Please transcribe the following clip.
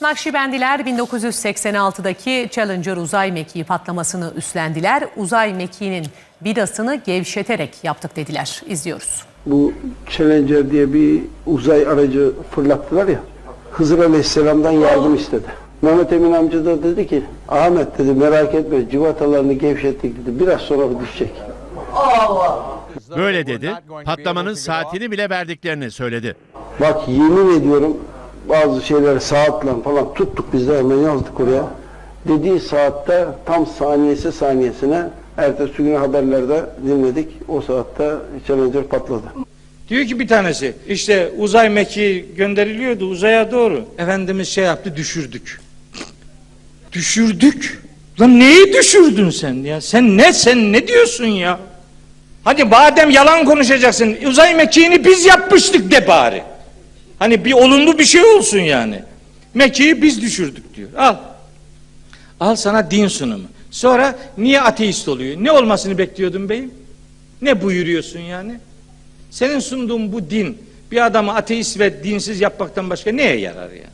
Nakşibendiler 1986'daki Challenger uzay mekiği patlamasını üstlendiler. Uzay mekiğinin vidasını gevşeterek yaptık dediler. İzliyoruz. Bu Challenger diye bir uzay aracı fırlattılar ya. Hızır Aleyhisselam'dan yardım istedi. Mehmet Emin amca da dedi ki Ahmet dedi merak etme civatalarını gevşettik dedi. Biraz sonra düşecek. Böyle dedi, patlamanın saatini bile verdiklerini söyledi. Bak yemin ediyorum bazı şeyleri saatle falan tuttuk biz de hemen yazdık oraya. Dediği saatte tam saniyesi saniyesine ertesi gün haberlerde dinledik. O saatte Challenger patladı. Diyor ki bir tanesi işte uzay mekiği gönderiliyordu uzaya doğru. Efendimiz şey yaptı düşürdük. Düşürdük. Lan neyi düşürdün sen ya? Sen ne sen ne diyorsun ya? Hadi madem yalan konuşacaksın uzay mekiğini biz yapmıştık de bari. Hani bir olumlu bir şey olsun yani. Mekiği biz düşürdük diyor. Al. Al sana din sunumu. Sonra niye ateist oluyor? Ne olmasını bekliyordun beyim? Ne buyuruyorsun yani? Senin sunduğun bu din bir adamı ateist ve dinsiz yapmaktan başka neye yarar ya?